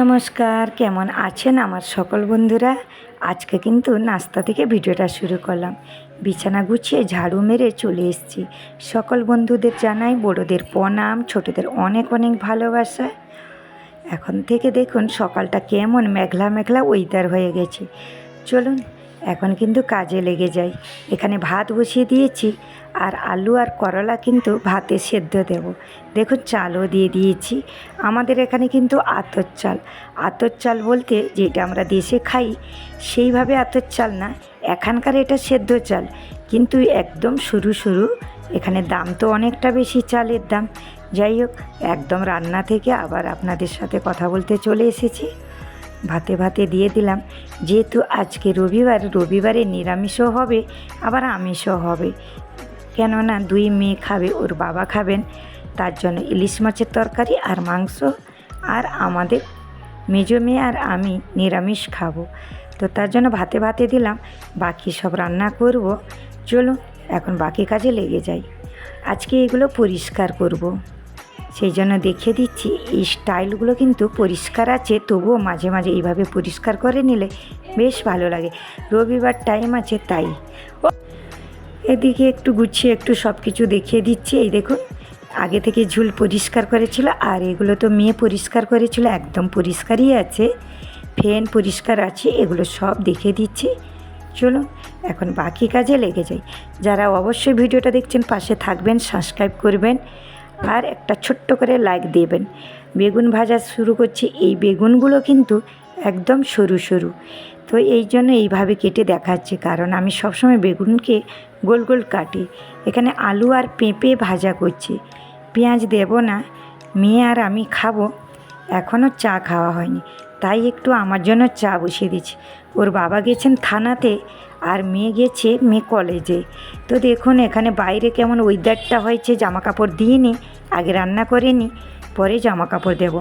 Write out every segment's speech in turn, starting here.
নমস্কার, কেমন আছেন আমার সকল বন্ধুরা? আজকে কিন্তু নাস্তা থেকে ভিডিওটা শুরু করলাম। বিছানা গুছিয়ে ঝাড়ু মেরে চলে এসেছি। সকল বন্ধুদের জানাই বড়োদের প্রণাম, ছোটদের অনেক অনেক ভালোবাসা। এখন থেকে দেখুন সকালটা কেমন মেঘলা মেঘলা ওয়েদার হয়ে গেছে। চলুন এখন কিন্তু কাজে লেগে যাই এখানে ভাত বসিয়ে দিয়েছি আর আলু আর করলা কিন্তু ভাতে সেদ্ধ দেব। দেখুন, চালও দিয়ে দিয়েছি। আমাদের এখানে কিন্তু আতর চাল। আতর চাল বলতে যেটা আমরা দেশে খাই, সেইভাবে আতর চাল না। এখানকার এটা সেদ্ধ চাল। কিন্তু একদম সরু সরু, এখানে দাম তো অনেকটা বেশি চালের দাম। যাই হোক, একদম রান্না থেকে আবার আপনাদের সাথে কথা বলতে চলে এসেছি। ভাতে ভাতে দিয়ে দিলাম। যেহেতু আজকে রবিবার, রবিবারে নিরামিষও হবে, আবার আমিষও হবে। কেননা দুই মেয়ে খাবে, ওর বাবা খাবেন। তার জন্য ইলিশ মাছের তরকারি আর মাংস আর আমাদের মেজো মেয়ে আর আমি নিরামিষ খাব। তো তার জন্য ভাতে ভাতে দিলাম। বাকি সব রান্না করব। চলুন, এখন বাকি কাজে লেগে যাই। আজকে এগুলো পরিষ্কার করব। সেই জন্য দেখিয়ে দিচ্ছি, এই স্টাইলগুলো কিন্তু পরিষ্কার আছে, তবুও মাঝে মাঝে এইভাবে পরিষ্কার করে নিলে বেশ ভালো লাগে। রবিবার টাইম আছে তাই। এদিকে একটু গুছিয়ে একটু সব কিছু দেখিয়ে দিচ্ছি, এই দেখুন, আগে থেকে ঝুল পরিষ্কার করেছিল, আর এগুলো তো মেয়ে পরিষ্কার করেছিল, একদম পরিষ্কারই আছে, ফ্যান পরিষ্কার আছে, এগুলো সব দেখিয়ে দিচ্ছি। চলুন, এখন বাকি কাজে লেগে যাই। যারা অবশ্যই ভিডিওটা দেখছেন, পাশে থাকবেন সাবস্ক্রাইব করবেন। আর একটা ছোট্ট করে লাইক দেবেন। বেগুন ভাজা শুরু করছি। এই বেগুনগুলো কিন্তু একদম সরু সরু। তো এই জন্য এইভাবে কেটে দেখাচ্ছি। কারণ আমি সবসময় বেগুনকে গোল গোল কাটি। এখানে আলু আর পেঁপে ভাজা করছি। পেঁয়াজ দেব না। মেয়ে আর আমি খাব। এখনও চা খাওয়া হয়নি। তাই একটু আমার জন্য চা বসিয়ে দিচ্ছি। ওর বাবা গেছেন থানাতে আর মেয়ে গেছে মেয়ে কলেজে। তো দেখুন এখানে বাইরে কেমন ওয়েদারটা হয়েছে জামা কাপড় দিইনি, আগে রান্না করে নি পরে জামা কাপড় দেব।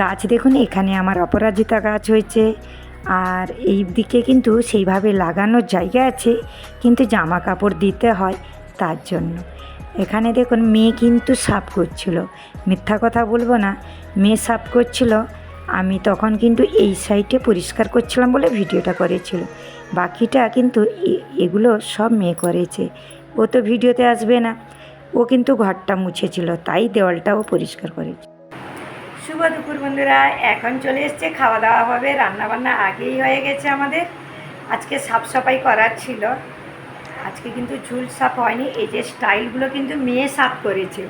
গাছ দেখুন, এখানে আমার অপরাজিতা গাছ হয়েছে। আর এই দিকে কিন্তু সেইভাবে লাগানোর জায়গা আছে, কিন্তু জামা কাপড় দিতে হয় তার জন্য। এখানে দেখুন, মেয়ে কিন্তু সাফ করছিল। মিথ্যা কথা বলব না, মেয়ে সাফ করছিল। আমি তখন কিন্তু এই সাইডে পরিষ্কার করছিলাম বলে ভিডিওটা করেছিল। বাকিটা কিন্তু এগুলো সব মেয়ে করেছে। ও তো ভিডিওতে আসবে না। ও কিন্তু ঘরটা মুছেছিল, তাই দেওয়ালটাও পরিষ্কার করেছে। শুভ দুপুর বন্ধুরা, এখন চলে এসছে খাওয়া দাওয়া হবে রান্না বান্না আগেই হয়ে গেছে আমাদের। আজকে সাফ সাফাই করার ছিল। আজকে কিন্তু ঝুল সাফ হয়নি, এই যে স্টাইলগুলো কিন্তু মেয়ে সাফ করেছে।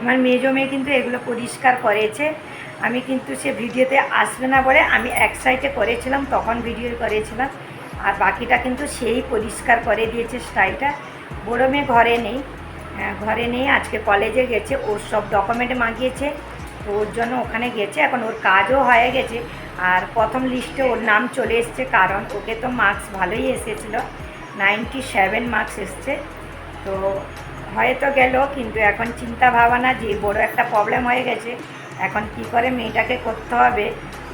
আমার মেজো মেয়ে কিন্তু এগুলো পরিষ্কার করেছে। আমি কিন্তু সে ভিডিওতে আসবে না বলে আমি এক সাইডে করেছিলাম তখন ভিডিও করেছিলাম। আর বাকিটা কিন্তু সেই পরিষ্কার করে দিয়েছে স্টাইলটা বড়ো মেয়ে ঘরে নেই। হ্যাঁ, ঘরে নেই আজকে কলেজে গেছে ওর সব ডকুমেন্ট মাগিয়েছে। তো ওর জন্য ওখানে গেছে এখন ওর কাজও হয়ে গেছে। আর প্রথম লিস্টে ওর নাম চলে এসছে কারণ ওকে তো মার্কস ভালোই এসেছিল। নাইনটি সেভেন মার্কস এসছে। তো হয়তো গেল কিন্তু এখন চিন্তা ভাবনা যে বড় একটা প্রবলেম হয়ে গেছে। এখন কি করে মেয়েটাকে করতে হবে?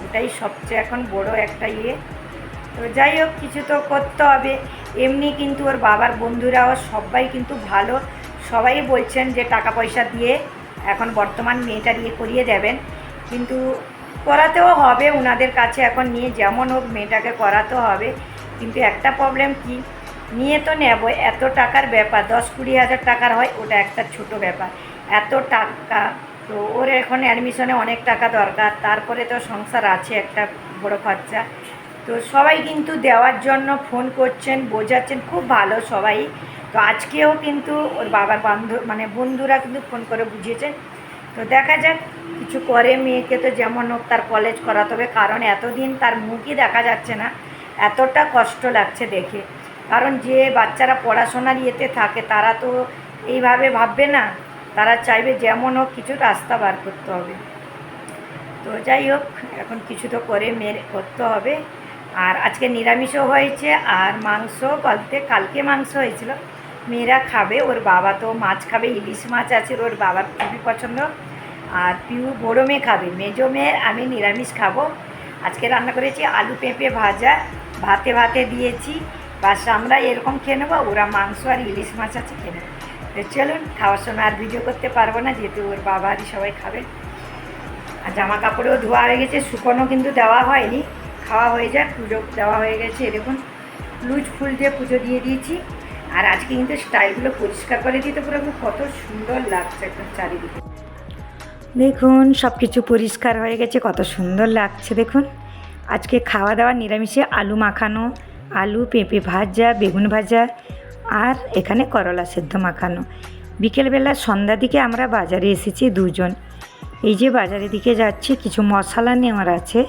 ওটাই সবচেয়ে এখন বড় একটা ইয়ে। তো যাই হোক, কিছু তো করতে হবে। এমনি কিন্তু ওর বাবার বন্ধুরাও সবাই কিন্তু ভালো। সবাই বলছেন যে টাকা পয়সা দিয়ে এখন বর্তমান মেয়েটা ইয়ে করিয়ে দেবেন। কিন্তু করাতেও হবে ওনাদের কাছে এখন নিয়ে যেমন হোক মেয়েটাকে করাতে হবে। কিন্তু একটা প্রবলেম কি? নিয়ে তো নেব, এত টাকার ব্যাপার, দশ কুড়ি হাজার টাকার হয়, ওটা একটা ছোট ব্যাপার। এত টাকা তো ওর এখন অ্যাডমিশনে অনেক টাকা দরকার। তারপরে তো সংসার আছে একটা বড় খরচা। তো সবাই কিন্তু দেওয়ার জন্য ফোন করছেন, বোঝাচ্ছেন, খুব ভালো সবাই। তো আজকেও কিন্তু ওর বাবার বান্ধব মানে বন্ধুরা কিন্তু ফোন করে বুঝিয়েছেন তো দেখা যাক, কিছু করে মেয়েকে তো যেমন হোক তার কলেজ করাতে হবে। কারণ এতদিন তার মুখই দেখা যাচ্ছে না। এতটা কষ্ট লাগছে দেখে। কারণ যে বাচ্চারা পড়াশোনার ইয়েতে থাকে, তারা তো এইভাবে ভাববে না তারা চাইবে যেমন হোক কিছু রাস্তা বার করতে হবে। তো যাই হোক, এখন কিছু তো করে মেরে করতে হবে। আর আজকে নিরামিষও হয়েছে, আর মাংস বলতে কালকে মাংস হয়েছিল। মেয়েরা খাবে, ওর বাবা তো মাছ খাবে, ইলিশ মাছ আছে, ওর বাবার খুবই পছন্দ। আর পিউ বড়ো মেয়ে খাবে, মেজো মেয়ে আমি নিরামিষ খাব। আজকে রান্না করেছি আলু পেঁপে ভাজা, ভাতে ভাতে দিয়েছি। বাস আমরা এরকম খেয়ে নেব, ওরা মাংস আর ইলিশ মাছ আছে, খেয়ে নেব। তো চলুন, খাওয়ার সময় আর ভিডিও করতে পারব না, যেহেতু ওর বাবা আরই সবাই খাবে। আর জামা কাপড়েও ধোয়া হয়ে গেছে, শুকনো কিন্তু দেওয়া হয়নি। খাওয়া হয়ে যায় পুজো দেওয়া হয়ে গেছে এরকম লুজ ফুল দিয়ে পুজো দিয়ে দিয়েছি। আর আজকে কিন্তু স্টাইলগুলো পরিষ্কার করে দিতে পুরো কত সুন্দর লাগছে একদম চারিদিকে। দেখুন সব কিছু পরিষ্কার হয়ে গেছে, কত সুন্দর লাগছে, দেখুন। আজকে খাওয়া দাওয়া নিরামিষে আলু মাখানো, আলু পেঁপে ভাজা, বেগুন ভাজা আর এখানে করলা সেদ্ধ মাখানো। বিকেলবেলা সন্ধ্যা দিকে আমরা বাজারে এসেছি দুজন। এই যে বাজারের দিকে যাচ্ছি, কিছু মশলা নেওয়ার আছে।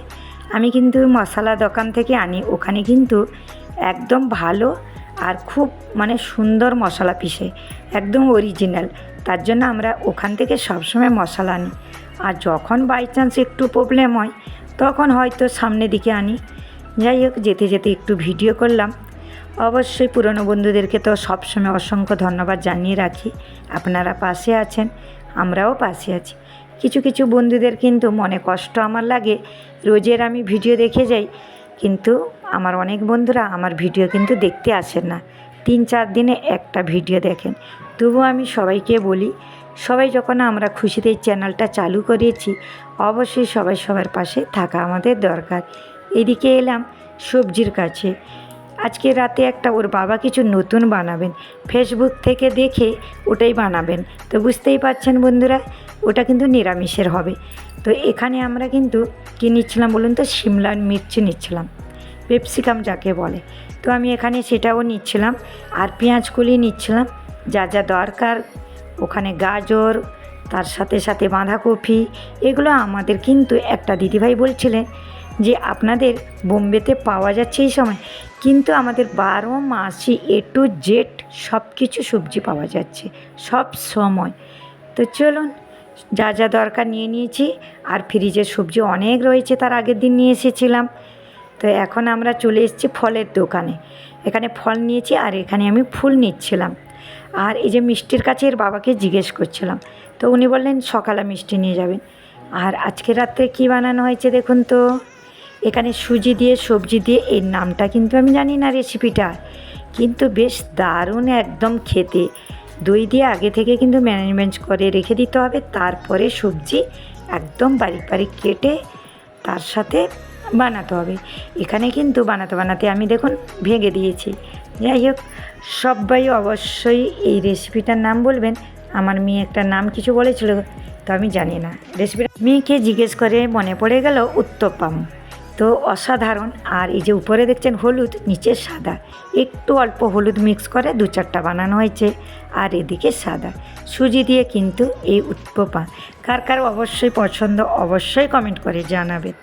আমি কিন্তু মশলা দোকান থেকে আনি। ওখানে কিন্তু একদম ভালো আর খুব মানে সুন্দর মশলা পিসে। একদম অরিজিনাল তার জন্য আমরা ওখান থেকে সবসময় মশলা আনি। আর যখন বাই চান্স একটু প্রবলেম হয়, তখন হয়তো সামনের দিকে আনি। যাই হোক, যেতে যেতে একটু ভিডিও করলাম। অবশ্যই পুরনো বন্ধুদেরকে তো সবসময় অসংখ্য ধন্যবাদ জানিয়ে রাখি। আপনারা পাশে আছেন, আমরাও পাশে আছি। কিছু কিছু বন্ধুদের কিন্তু মনে কষ্ট আমার লাগে, রোজের আমি ভিডিও দেখে যাই, কিন্তু আমার অনেক বন্ধুরা আমার ভিডিও কিন্তু দেখতে আসেন না। তিন চার দিনে একটা ভিডিও দেখেন। তবু আমি সবাইকে বলি, সবাই যখন আমরা খুশিতে এই চ্যানেলটা চালু করিয়েছি অবশ্যই সবাই সবার পাশে থাকা আমাদের দরকার। এদিকে এলাম সবজির কাছে। আজকে রাতে একটা ওর বাবা কিছু নতুন বানাবেন। ফেসবুক থেকে দেখে ওটাই বানাবেন। তো বুঝতেই পারছেন বন্ধুরা, ওটা কিন্তু নিরামিষের হবে। তো এখানে আমরা কিন্তু কী নিচ্ছিলাম বলুন তো? সিমলা মির্চি নিচ্ছিলাম। পেপসিকাম যাকে বলে। তো আমি এখানে সেটাও নিচ্ছিলাম। আর পেঁয়াজ কলি নিচ্ছিলাম। যা যা দরকার। ওখানে গাজর, তার সাথে সাথে বাঁধাকপি, এগুলো আমাদের কিন্তু একটা দিদিভাই বলছিলেন যে আপনাদের বোম্বেতে পাওয়া যাচ্ছে এই সময়, কিন্তু আমাদের বারো মাসই এ টু জেড সব কিছু সবজি পাওয়া যাচ্ছে, সব সময়। তো চলুন, যা যা দরকার নিয়ে নিয়েছি, আর ফ্রিজের সবজি অনেক রয়েছে, তার আগের দিন নিয়ে এসেছিলাম। তো এখন আমরা চলে এসেছি ফলের দোকানে। এখানে ফল নিয়েছি, আর এখানে আমি ফুল নিচ্ছিলাম। আর এই যে মিষ্টির কাছে এর বাবাকে জিজ্ঞেস করছিলাম, তো উনি বললেন সকালে মিষ্টি নিয়ে যাবেন। আর আজকে রাত্রে কী বানানো হয়েছে দেখুন তো। এখানে সুজি দিয়ে, সবজি দিয়ে, এর নামটা কিন্তু আমি জানি না রেসিপিটা। কিন্তু বেশ দারুণ একদম খেতে। দই দিয়ে আগে থেকে কিন্তু ম্যানেজমেন্ট করে রেখে দিতে হবে। তারপরে সবজি একদম বারিক বারিক কেটে তার সাথে বানাতে হবে। এখানে কিন্তু বানাতে বানাতে আমি দেখুন ভেঙে দিয়েছি। যাই হোক, সবাই অবশ্যই এই রেসিপিটার নাম বলবেন। আমার মেয়ে একটা নাম কিছু বলেছিল, তো আমি জানি না। রেসিপিটা মেয়েকে জিজ্ঞেস করে মনে পড়ে গেল উত্তপ্পাম। তো অসাধারণ। আর এই যে উপরে দেখছেন হলুদ, নিচে সাদা। একটু অল্প হলুদ মিক্স করে দু চারটা বানানো হয়েছে, আর এদিকে সাদা। সুজি দিয়ে কিন্তু এই উৎপপা। কার কার অবশ্যই পছন্দ অবশ্যই কমেন্ট করে জানাবেন।